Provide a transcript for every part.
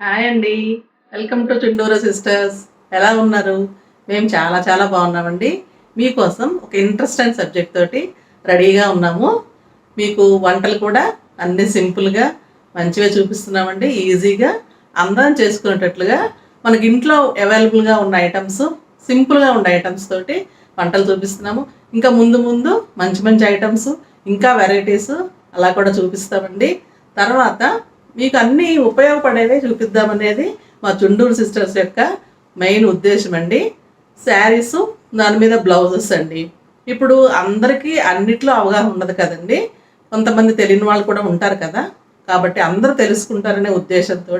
Hi అండి. Welcome to Chunduru sisters. ఎలా ఉన్నారు? మేము చాలా చాలా బాగున్నామండి. మీకోసం ఒక ఇంట్రెస్టింగ్ సబ్జెక్ట్ తోటి రెడీగా ఉన్నాము. మీకు వంటలు కూడా అన్ని సింపుల్గా మంచిగా చూపిస్తున్నామండి ఈజీగా. అందరం చేసుకునేటట్లుగా మనకి ఇంట్లో అవైలబుల్గా ఉన్న ఐటమ్స్ సింపుల్గా ఉన్న ఐటమ్స్ తోటి వంటలు చూపిస్తున్నాము. ఇంకా ముందు ముందు మంచి మంచి ఐటమ్స్ ఇంకా వెరైటీస్ అలా కూడా చూపిస్తామండి. తర్వాత మీకు అన్నీ ఉపయోగపడేవే చూపిద్దామనేది మా చుండూరు సిస్టర్స్ యొక్క మెయిన్ ఉద్దేశం అండి. శారీస్ దాని మీద బ్లౌజెస్ అండి. ఇప్పుడు అందరికీ అన్నిట్లో అవగాహన ఉండదు కదండి. కొంతమంది తెలియని వాళ్ళు కూడా ఉంటారు కదా. కాబట్టి అందరూ తెలుసుకుంటారనే ఉద్దేశంతో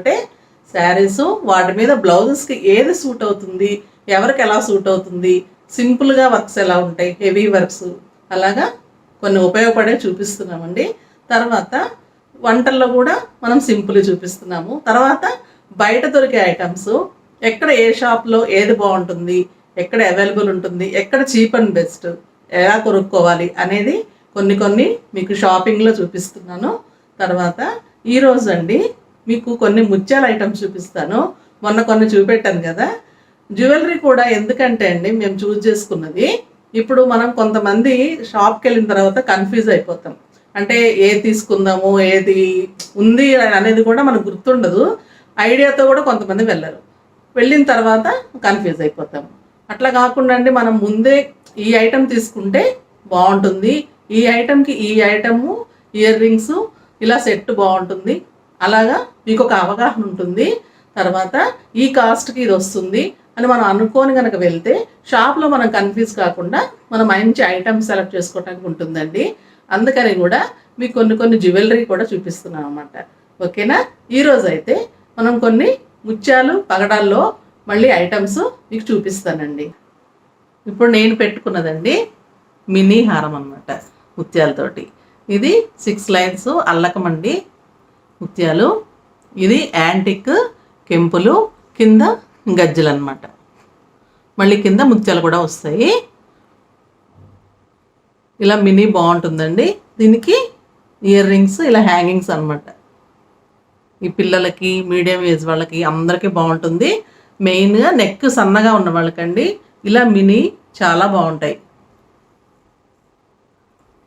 శారీస్ వాటి మీద బ్లౌజెస్కి ఏది సూట్ అవుతుంది? ఎవరికి ఎలా సూట్ అవుతుంది? సింపుల్గా వర్క్స్ ఎలా ఉంటాయి? Heavy works. అలాగా కొన్ని ఉపయోగపడే చూపిస్తున్నామండి. తర్వాత వంటల్లో కూడా మనం సింపుల్ చూపిస్తున్నాము. తర్వాత బయట దొరికే ఐటమ్స్ ఎక్కడ ఏ షాప్లో ఏది బాగుంటుంది ఎక్కడ అవైలబుల్ ఉంటుంది ఎక్కడ చీప్ అండ్ బెస్ట్ ఎలా కొనుక్కోవాలి అనేది కొన్ని కొన్ని మీకు షాపింగ్లో చూపిస్తున్నాను. తర్వాత ఈరోజు అండి మీకు కొన్ని ముత్యాల ఐటమ్స్ చూపిస్తాను. మొన్న కొన్ని చూపెట్టాను కదా. జ్యువెలరీ కూడా ఎందుకంటే అండి మేము చూజ్ చేసుకున్నది ఇప్పుడు మనం కొంతమంది షాప్కి వెళ్ళిన తర్వాత కన్ఫ్యూజ్ అయిపోతాం. అంటే ఏది తీసుకుందాము ఏది ఉంది అనేది కూడా మనకు గుర్తుండదు. ఐడియాతో కూడా కొంతమంది వెళ్ళరు. వెళ్ళిన తర్వాత కన్ఫ్యూజ్ అయిపోతాము అట్లా కాకుండా అండి మనం ముందే ఈ ఐటెం తీసుకుంటే బాగుంటుంది. ఈ ఐటెంకి ఈ ఐటము ఇయర్ రింగ్స్ ఇలా సెట్ బాగుంటుంది. అలాగా మీకు ఒక అవగాహన ఉంటుంది. తర్వాత ఈ కాస్ట్కి ఇది వస్తుంది అని మనం అనుకోని కనుక వెళ్తే షాప్లో మనం కన్ఫ్యూజ్ కాకుండా మనం మంచి ఐటమ్స్ సెలెక్ట్ చేసుకోవడానికి ఉంటుందండి. అందుకని కూడా మీకు కొన్ని కొన్ని జ్యువెలరీ కూడా చూపిస్తున్నాం అనమాట ఓకేనా? ఈరోజు అయితే మనం కొన్ని ముత్యాలు పగడాల్లో మళ్ళీ ఐటమ్స్ మీకు చూపిస్తానండి. ఇప్పుడు నేను పెట్టుకున్నదండి మినీ హారం అనమాట ముత్యాలతోటి. ఇది సిక్స్ లైన్స్ అల్లకమండి ముత్యాలు. ఇది యాంటిక్ కెంపులు కింద గజ్జలు అనమాట మళ్ళీ కింద ముత్యాలు కూడా వస్తాయి. ఇలా మినీ బాగుంటుందండి దీనికి ఇయర్ రింగ్స్ ఇలా హ్యాంగింగ్స్ అనమాట ఈ పిల్లలకి మీడియం ఏజ్ వాళ్ళకి అందరికీ బాగుంటుంది. మెయిన్గా నెక్ సన్నగా ఉన్న వాళ్ళకండి. ఇలా మినీ చాలా బాగుంటాయి.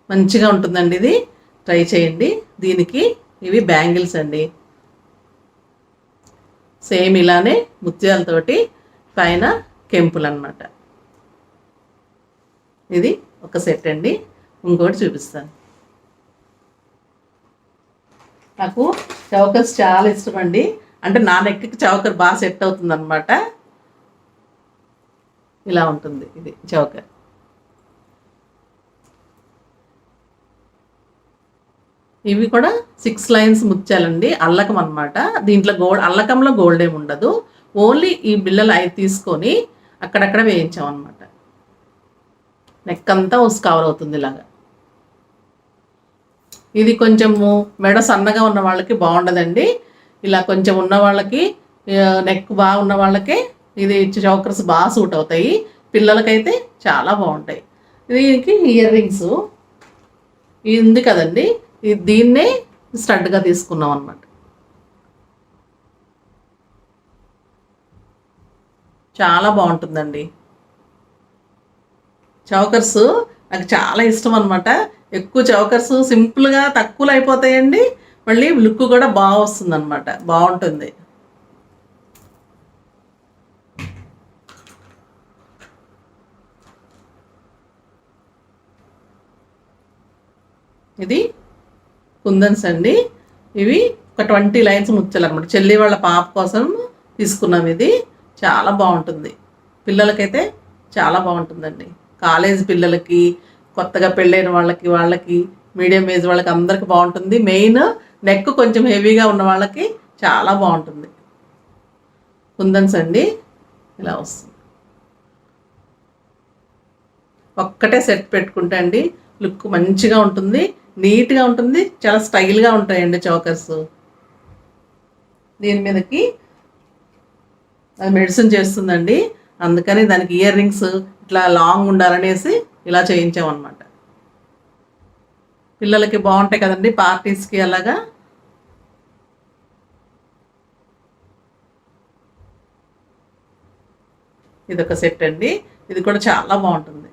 మంచిగా ఉంటుందండి ఇది. ట్రై చేయండి. దీనికి ఇవి బ్యాంగిల్స్ అండి. సేమ్ ఇలానే ముత్యాలతోటి పైన కెంపులు అనమాట ఇది ఒక సెట్ అండి. ఇంకోటి చూపిస్తాను. నాకు చౌకర్స్ చాలా ఇష్టం అండి అంటే నా నెక్కి చౌకర్ బాగా సెట్ అవుతుంది అనమాట ఇలా ఉంటుంది ఇది చౌకర్. ఇవి కూడా సిక్స్ లైన్స్ ముత్యాలండి. అల్లకం అనమాట దీంట్లో గోల్డ్ అల్లకంలో గోల్డ్ ఏమి ఉండదు. ఓన్లీ ఈ బిళ్ళలు అవి తీసుకొని అక్కడక్కడ వేయించాం నెక్ అంతా కవర్ అవుతుంది ఇలాగా. ఇది కొంచెము మెడ సన్నగా ఉన్న వాళ్ళకి బాగుండదండి. ఇలా కొంచెం ఉన్న వాళ్ళకి నెక్ బాగా ఉన్న వాళ్ళకి ఇది చౌకర్స్ బాగా సూట్ అవుతాయి. పిల్లలకైతే చాలా బాగుంటాయి. దీనికి ఇయర్ రింగ్స్ ఇది ఉంది కదండి. ఇది దీన్నే స్టడ్గా తీసుకున్నాం అనమాట చాలా బాగుంటుందండి. చౌకర్స్ నాకు చాలా ఇష్టం అనమాట ఎక్కువ చౌకర్స్ సింపుల్గా తక్కువలో అయిపోతాయండి. మళ్ళీ లుక్ కూడా బాగా వస్తుంది అనమాట బాగుంటుంది. ఇది కుందన్స్ అండి. ఇవి ఒక ట్వంటీ లైన్స్ ముచ్చాలు అనమాట చెల్లి వాళ్ళ పాప కోసం తీసుకున్నాం ఇది. చాలా బాగుంటుంది. పిల్లలకైతే చాలా బాగుంటుందండి. కాలేజ్ పిల్లలకి కొత్తగా పెళ్ళైన వాళ్ళకి వాళ్ళకి మీడియం ఏజ్ వాళ్ళకి అందరికి బాగుంటుంది. మెయిన్ నెక్ కొంచెం హెవీగా ఉన్న వాళ్ళకి చాలా బాగుంటుంది. కుందన్స్ అండి ఇలా వస్తుంది. ఒక్కటే సెట్ పెట్టుకుంటే అండి లుక్ మంచిగా ఉంటుంది నీట్గా ఉంటుంది చాలా స్టైల్గా ఉంటాయండి చౌకర్స్. దీని మీదకి అది మెడిసిన్ చేస్తుందండి. అందుకని దానికి ఇయర్ రింగ్స్ ఇట్లా లాంగ్ ఉండాలనేసి ఇలా చేయించామన్నమాట. పిల్లలకి బాగుంటాయి కదండి పార్టీస్కి అలాగా? ఇది ఒక సెట్ అండి. ఇది కూడా చాలా బాగుంటుంది.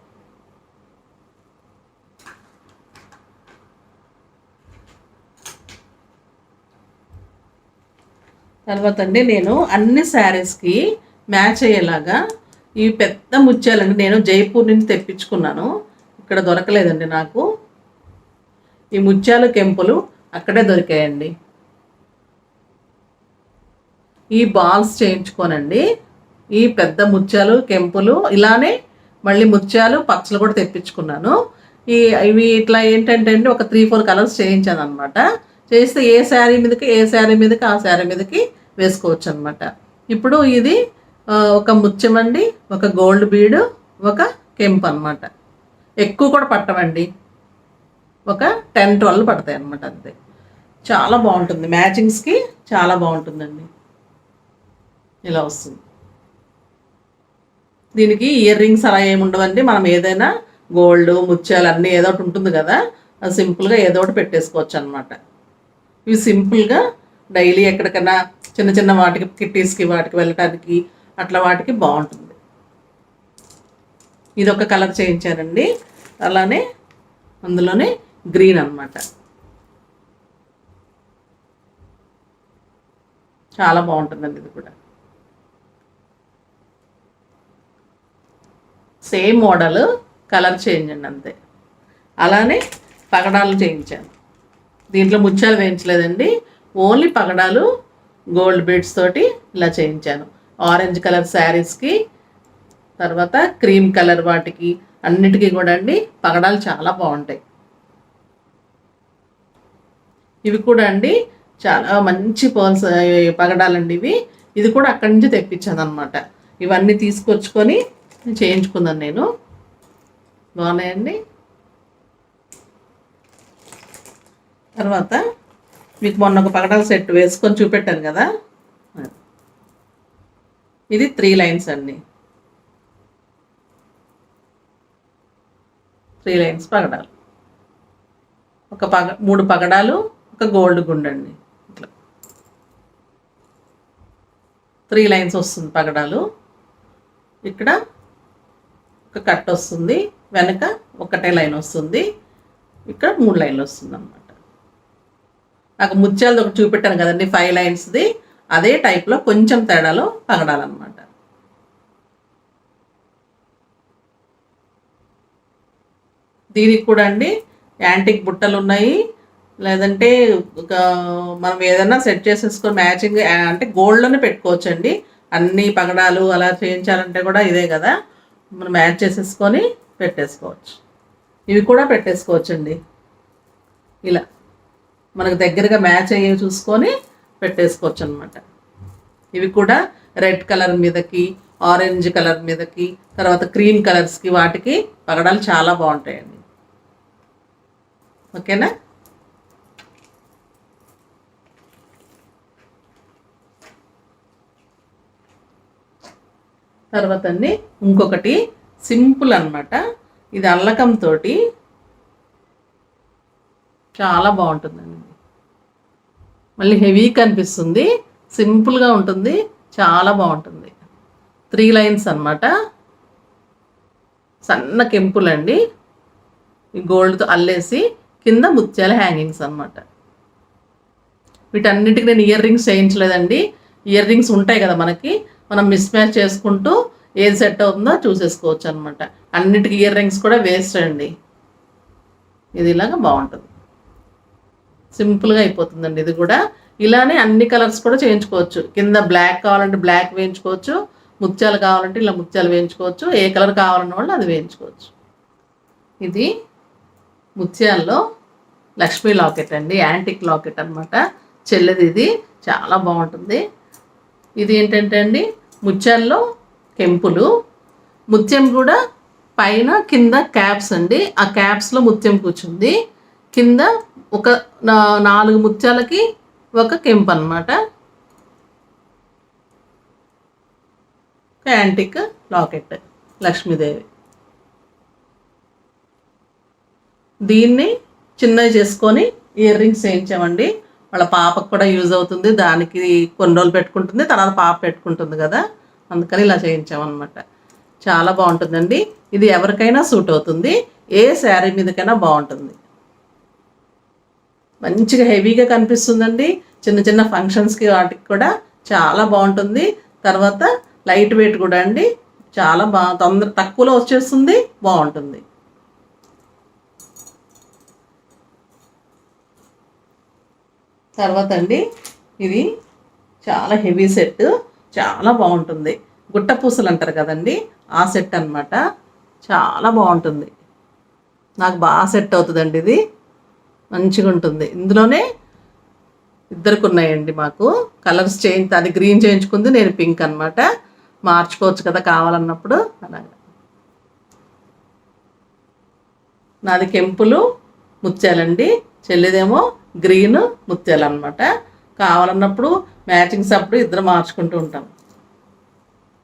తర్వాత అండి నేను అన్ని శారీస్కి మ్యాచ్ అయ్యేలాగా ఈ పెద్ద ముత్యాలండి నేను జైపూర్ నుంచి తెప్పించుకున్నాను. ఇక్కడ దొరకలేదండి నాకు. ఈ ముత్యాలు కెంపులు అక్కడే దొరికాయండి. ఈ బాల్స్ చేయించుకోనండి. ఈ పెద్ద ముత్యాలు కెంపులు ఇలానే మళ్ళీ ముత్యాలు పచ్చలు కూడా తెప్పించుకున్నాను. ఈ ఇవి ఇట్లా ఏంటంటే అండి ఒక త్రీ ఫోర్ కలర్స్ చేయించాను అనమాట చేస్తే ఏ శారీ మీదకి ఏ శారీ మీదకి ఆ శారీ మీదకి వేసుకోవచ్చు అనమాట ఇప్పుడు ఇది ఒక ముత్యం అండి ఒక గోల్డ్ బీడు ఒక కెంప్ అనమాట ఎక్కువ కూడా పట్టవండి. ఒక టెన్ ట్వెల్వ్ పడతాయి అనమాట అంతే. చాలా బాగుంటుంది. మ్యాచింగ్స్కి చాలా బాగుంటుందండి. ఇలా వస్తుంది. దీనికి ఇయర్ రింగ్స్ అలా ఏమి ఉండవండి. మనం ఏదైనా గోల్డ్ ముత్యాలు అన్నీ ఏదో ఒకటి ఉంటుంది కదా. సింపుల్గా ఏదో ఒకటి పెట్టేసుకోవచ్చు అనమాట ఇవి సింపుల్గా డైలీ ఎక్కడికైనా చిన్న చిన్న వాటికి కిట్టీస్కి వాటికి వెళ్ళటానికి అట్లా వాటికి బాగుంటుంది. ఇది ఒక కలర్ చేయించానండి అలానే అందులోనే గ్రీన్ అన్నమాట. చాలా బాగుంటుందండి ఇది కూడా. సేమ్ మోడల్ కలర్ చేంజ్ అండి అంతే. అలానే పగడాలు చేయించాను. దీంట్లో ముత్యాలు వేయించలేదండి. ఓన్లీ పగడాలు గోల్డ్ బీడ్స్ తోటి ఇలా చేయించాను. ఆరెంజ్ కలర్ శారీస్కి తర్వాత క్రీమ్ కలర్ వాటికి అన్నిటికీ కూడా అండి పగడాలు చాలా బాగుంటాయి. ఇవి కూడా అండి చాలా మంచి పర్ల్స్ పగడాలండి ఇవి. ఇది కూడా అక్కడి నుంచి తెప్పించాను అనమాట ఇవన్నీ తీసుకొచ్చుకొని చేయించుకున్నాను నేను. బాగున్నాయండి? తర్వాత మీకు మొన్న ఒక పగడాల సెట్ వేసుకొని చూపెట్టాను కదా? ఇది త్రీ లైన్స్ అండి. త్రీ లైన్స్ పగడాలు. ఒక పగ మూడు పగడాలు ఒక గోల్డ్ గుండండి. ఇట్లా. త్రీ లైన్స్ వస్తుంది పగడాలు. ఇక్కడ ఒక కట్ వస్తుంది వెనక ఒకటే లైన్ వస్తుంది ఇక్కడ మూడు లైన్లు వస్తుంది అనమాట నాకు ముత్యాలది ఒకటి చూపెట్టాను కదండి ఫైవ్ లైన్స్ది. అదే టైప్లో కొంచెం తేడాలో పగడాలన్నమాట దీనికి కూడా అండి యాంటిక్ బుట్టలు ఉన్నాయి. లేదంటే ఒక మనం ఏదైనా సెట్ చేసేసుకొని మ్యాచింగ్ అంటే గోల్డ్లోనే పెట్టుకోవచ్చు అండి అన్ని పగడాలు అలా చేయించాలంటే కూడా ఇదే కదా. మనం మ్యాచ్ చేసేసుకొని పెట్టేసుకోవచ్చు. ఇవి కూడా పెట్టేసుకోవచ్చు అండి ఇలా మనకు దగ్గరగా మ్యాచ్ అయ్యేవి చూసుకొని పెట్టేసుకోవచ్చు అనమాట ఇవి కూడా రెడ్ కలర్ మీదకి ఆరెంజ్ కలర్ మీదకి తర్వాత క్రీమ్ కలర్స్కి వాటికి పగడాలు చాలా బాగుంటాయండి. ఓకేనా? తర్వాత అండి ఇంకొకటి సింపుల్ అనమాట ఇది అల్లకంతో చాలా బాగుంటుందండి. మళ్ళీ హెవీ కనిపిస్తుంది. సింపుల్గా ఉంటుంది. చాలా బాగుంటుంది. త్రీ లైన్స్ అన్నమాట. సన్న కెంపులండి ఈ గోల్డ్తో అల్లేసి కింద ముత్యాల హ్యాంగింగ్స్ అన్నమాట. వీటన్నిటికీ నేను ఇయర్ రింగ్స్ చేయించలేదండి. ఇయర్ రింగ్స్ ఉంటాయి కదా మనకి. మనం మిస్ మ్యాచ్ చేసుకుంటూ ఏది సెట్ అవుతుందో చూసేసుకోవచ్చు అనమాట అన్నిటికీ ఇయర్ రింగ్స్ కూడా వేస్ట్ అండి. ఇది ఇలాగా బాగుంటుంది. సింపుల్గా అయిపోతుందండి ఇది కూడా. ఇలానే అన్ని కలర్స్ కూడా చేయించుకోవచ్చు. కింద బ్లాక్ కావాలంటే బ్లాక్ వేయించుకోవచ్చు. ముత్యాలు కావాలంటే ఇలా ముత్యాలు వేయించుకోవచ్చు. ఏ కలర్ కావాలన్న వాళ్ళు అది వేయించుకోవచ్చు. ఇది ముత్యాల్లో లక్ష్మీ లాకెట్ అండి. యాంటిక్ లాకెట్ అన్నమాట. చెల్లెది ఇది. చాలా బాగుంటుంది. ఇది ఏంటంటే అండి ముత్యాల్లో కెంపులు. ముత్యం కూడా పైన కింద క్యాప్స్ అండి. ఆ క్యాప్స్లో ముత్యం కూర్చుంది. కింద ఒక నా- నాలుగు ముత్యాలకి ఒక కెంపు అనమాట యాంటిక్ లాకెట్ లక్ష్మీదేవి. దీన్ని చిన్నవి చేసుకొని ఇయర్ రింగ్స్ వేయించామండి. వాళ్ళ పాపకు కూడా యూజ్ అవుతుంది. దానికి కొన్ని రోజులు పెట్టుకుంటుంది. తర్వాత పాప పెట్టుకుంటుంది కదా. అందుకని ఇలా చేయించామన్నమాట. చాలా బాగుంటుందండి. ఇది ఎవరికైనా సూట్ అవుతుంది. ఏ శారీ మీదకైనా బాగుంటుంది. మంచిగా హెవీగా కనిపిస్తుందండి. చిన్న చిన్న ఫంక్షన్స్కి వాటికి కూడా చాలా బాగుంటుంది. తర్వాత లైట్ వెయిట్ కూడా అండి. చాలా బాగా తొందర తక్కువలో వచ్చేస్తుంది. బాగుంటుంది. తర్వాత అండి ఇది చాలా హెవీ సెట్ చాలా బాగుంటుంది. గుట్ట పూసలు అంటారు కదండి. ఆ సెట్ అన్నమాట. చాలా బాగుంటుంది. నాకు బాగా సెట్ అవుతుందండి ఇది. మంచిగా ఉంటుంది ఇందులోనే ఇద్దరికి ఉన్నాయండి మాకు. కలర్స్ చేంజ్ అది గ్రీన్ చేయించుకుంది నేను పింక్ అన్నమాట. మార్చుకోవచ్చు కదా కావాలన్నప్పుడు. అలాగా. నాది కెంపులు ముత్యాలండి. చెల్లిదేమో గ్రీన్ ముత్యాలు అనమాట కావాలన్నప్పుడు మ్యాచింగ్స్ అప్పుడు ఇద్దరు మార్చుకుంటూ ఉంటాం.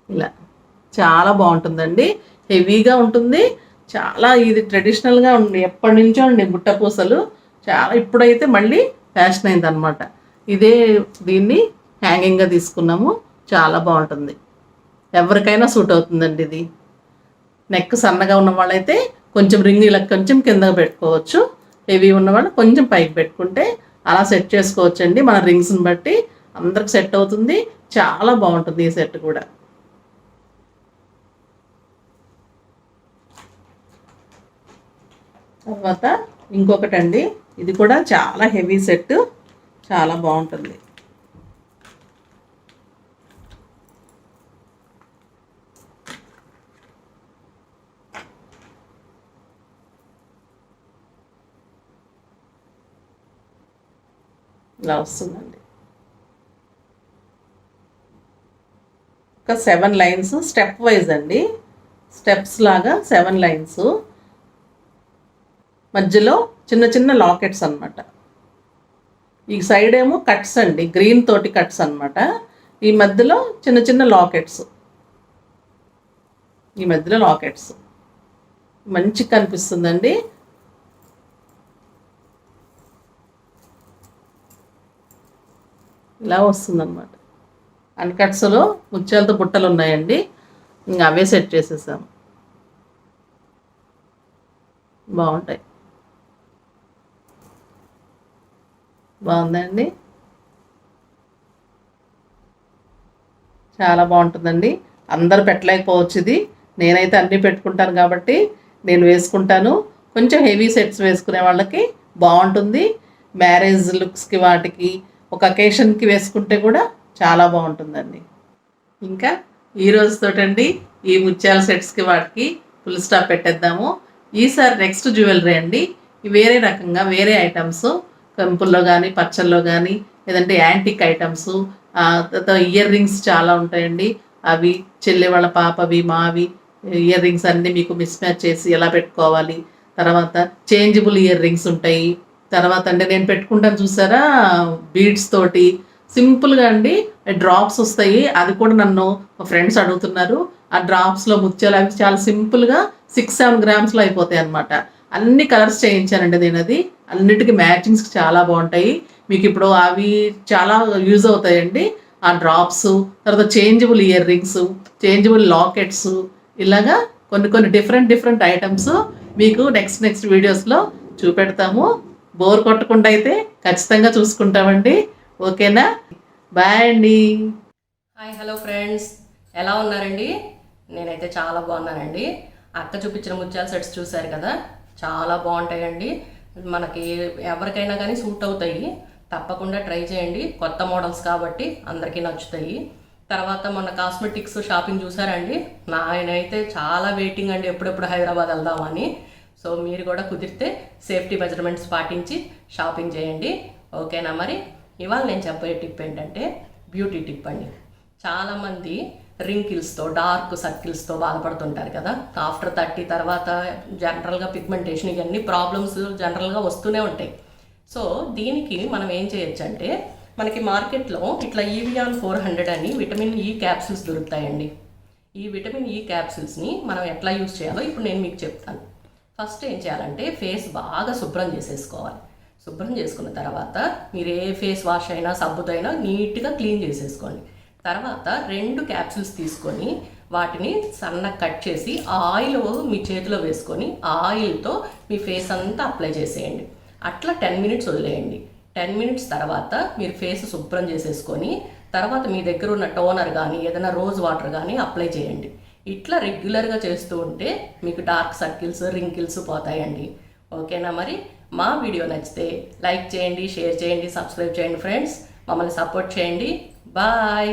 ఇలా. చాలా బాగుంటుందండి. హెవీగా ఉంటుంది. చాలా ఇది ట్రెడిషనల్గా ఉంది ఎప్పటి నుంచో ఉండి బుట్ట పూసలు చాలా ఇప్పుడైతే మళ్ళీ ఫ్యాషన్ అయిందనమాట ఇదే దీన్ని హ్యాంగింగ్గా తీసుకున్నాము. చాలా బాగుంటుంది. ఎవరికైనా సూట్ అవుతుందండి ఇది. నెక్ సన్నగా ఉన్న వాళ్ళైతే కొంచెం రింగ్ ఇలా కొంచెం కిందగా పెట్టుకోవచ్చు. హెవీ ఉన్నవాళ్ళు కొంచెం పైకి పెట్టుకుంటే అలా సెట్ చేసుకోవచ్చండి. మన రింగ్స్ని బట్టి అందరికి సెట్ అవుతుంది. చాలా బాగుంటుంది ఈ సెట్ కూడా. తర్వాత ఇంకొకటి అండి ఇది కూడా చాలా హెవీ సెట్. చాలా బాగుంటుంది. ఇలా వస్తుందండి. ఒక సెవెన్ లైన్స్ స్టెప్ వైజ్ అండి. స్టెప్స్ లాగా సెవెన్ లైన్స్. మధ్యలో చిన్న చిన్న లాకెట్స్ అన్నమాట. ఈ సైడ్ ఏమో కట్స్ అండి గ్రీన్ తోటి కట్స్ అన్నమాట. ఈ మధ్యలో చిన్న చిన్న లాకెట్స్. ఈ మధ్యలో లాకెట్స్. మంచి కనిపిస్తుందండి. ఇలా వస్తుందన్నమాట. అన్కట్స్లో ముత్యాలతో బుట్టలు ఉన్నాయండి. ఇంకా అవే సెట్ చేసేసాము. బాగుంటాయి. బాగుందండి. చాలా బాగుంటుందండి. అందరు పెట్టలేకపోవచ్చు ఇది. నేనైతే అన్నీ పెట్టుకుంటాను కాబట్టి నేను వేసుకుంటాను. కొంచెం హెవీ సెట్స్ వేసుకునే వాళ్ళకి బాగుంటుంది. మ్యారేజ్ లుక్స్కి వాటికి ఒక అకేషన్కి వేసుకుంటే కూడా చాలా బాగుంటుందండి. ఇంకా ఈ రోజుతోటండి ఈ ముత్యాల సెట్స్కి వాటికి ఫుల్ స్టాప్ పెట్టేద్దాము. ఈసారి నెక్స్ట్ జ్యువెలరీ అండి. వేరే రకంగా వేరే ఐటమ్స్ పెంపుల్లో కానీ పచ్చల్లో కానీ లేదంటే యాంటిక్ ఐటమ్స్ ఇయర్ రింగ్స్ చాలా ఉంటాయండి. అవి చెల్లె వాళ్ళ పాపవి మావి ఇయర్ రింగ్స్ అన్నీ మీకు మిస్ మ్యాచ్ చేసి ఎలా పెట్టుకోవాలి? తర్వాత చేంజబుల్ ఇయర్ రింగ్స్ ఉంటాయి. తర్వాత అంటే నేను పెట్టుకుంటాను చూసారా? బీడ్స్ తోటి. సింపుల్గా అండి డ్రాప్స్ వస్తాయి. అది కూడా నన్ను ఫ్రెండ్స్ అడుగుతున్నారు. ఆ డ్రాప్స్లో ముత్యాలు అవి చాలా సింపుల్గా సిక్స్ సెవెన్ గ్రామ్స్లో అయిపోతాయి అనమాట అన్ని కలర్స్ చేయించానండి నేను అది అన్నిటికీ మ్యాచింగ్స్ చాలా బాగుంటాయి. మీకు ఇప్పుడు అవి చాలా యూజ్ అవుతాయండి. ఆ డ్రాప్స్ తర్వాత changeable ear rings changeable lockets ఇలాగా కొన్ని కొన్ని డిఫరెంట్ డిఫరెంట్ ఐటమ్స్ మీకు నెక్స్ట్ నెక్స్ట్ వీడియోస్లో చూపెడతాము. బోర్ కొట్టకుండా అయితే ఖచ్చితంగా చూసుకుంటామండి. ఓకేనా? బాయ్ అండి. హాయ్ హలో ఫ్రెండ్స్ ఎలా ఉన్నారండి? నేనైతే చాలా బాగున్నానండి. అక్క చూపించిన ముత్యాల సెట్స్ చూశారు కదా? చాలా బాగుంటాయండి. మనకి ఎవరికైనా కానీ సూట్ అవుతాయి. తప్పకుండా ట్రై చేయండి. కొత్త మోడల్స్ కాబట్టి అందరికీ నచ్చుతాయి. తర్వాత మొన్న కాస్మెటిక్స్ షాపింగ్ చూసారండి? నాయనైతే చాలా వెయిటింగ్ అండి ఎప్పుడెప్పుడు హైదరాబాద్ వెళ్దామని. సో మీరు కూడా కుదిరితే సేఫ్టీ మెజర్మెంట్స్ పాటించి షాపింగ్ చేయండి. ఓకేనా మరి? ఇవాళ నేను చెప్పే టిప్ ఏంటంటే బ్యూటీ టిప్ అండి. చాలామంది రింకిల్స్తో డార్క్ సర్కిల్స్తో బాధపడుతుంటారు కదా. ఆఫ్టర్ థర్టీ తర్వాత జనరల్గా పిగ్మెంటేషన్ ఇవన్నీ ప్రాబ్లమ్స్ జనరల్గా వస్తూనే ఉంటాయి. సో దీనికి మనం ఏం చేయొచ్చు అంటే మనకి మార్కెట్లో ఇట్లా ఈవియాన్ ఫోర్ హండ్రెడ్ అని విటమిన్ ఈ క్యాప్సిల్స్ దొరుకుతాయండి. ఈ విటమిన్ ఈ క్యాప్సిల్స్ని మనం ఎట్లా యూజ్ చేయాలో ఇప్పుడు నేను మీకు చెప్తాను. ఫస్ట్ ఏం చేయాలంటే ఫేస్ బాగా శుభ్రం చేసేసుకోవాలి. శుభ్రం చేసుకున్న తర్వాత మీరు ఏ ఫేస్ వాష్ అయినా సబ్బుతో అయినా నీట్గా క్లీన్ చేసేసుకోండి. తర్వాత రెండు క్యాప్సూల్స్ తీసుకొని వాటిని సన్నగా కట్ చేసి ఆయిల్ మీ చేతిలో వేసుకొని ఆయిల్తో మీ ఫేస్ అంతా అప్లై చేసేయండి. అట్లా టెన్ మినిట్స్ వదిలేయండి. టెన్ మినిట్స్ తర్వాత మీరు ఫేస్ శుభ్రం చేసేసుకొని తర్వాత మీ దగ్గర ఉన్న టోనర్ కానీ ఏదైనా రోజ్ వాటర్ కానీ అప్లై చేయండి. ఇట్లా రెగ్యులర్గా చేస్తూ ఉంటే మీకు డార్క్ సర్కిల్స్ రింకిల్స్ పోతాయండి. ఓకేనా మరి? మా వీడియో నచ్చితే లైక్ చేయండి షేర్ చేయండి సబ్స్క్రైబ్ చేయండి ఫ్రెండ్స్ మమ్మల్ని సపోర్ట్ చేయండి. బాయ్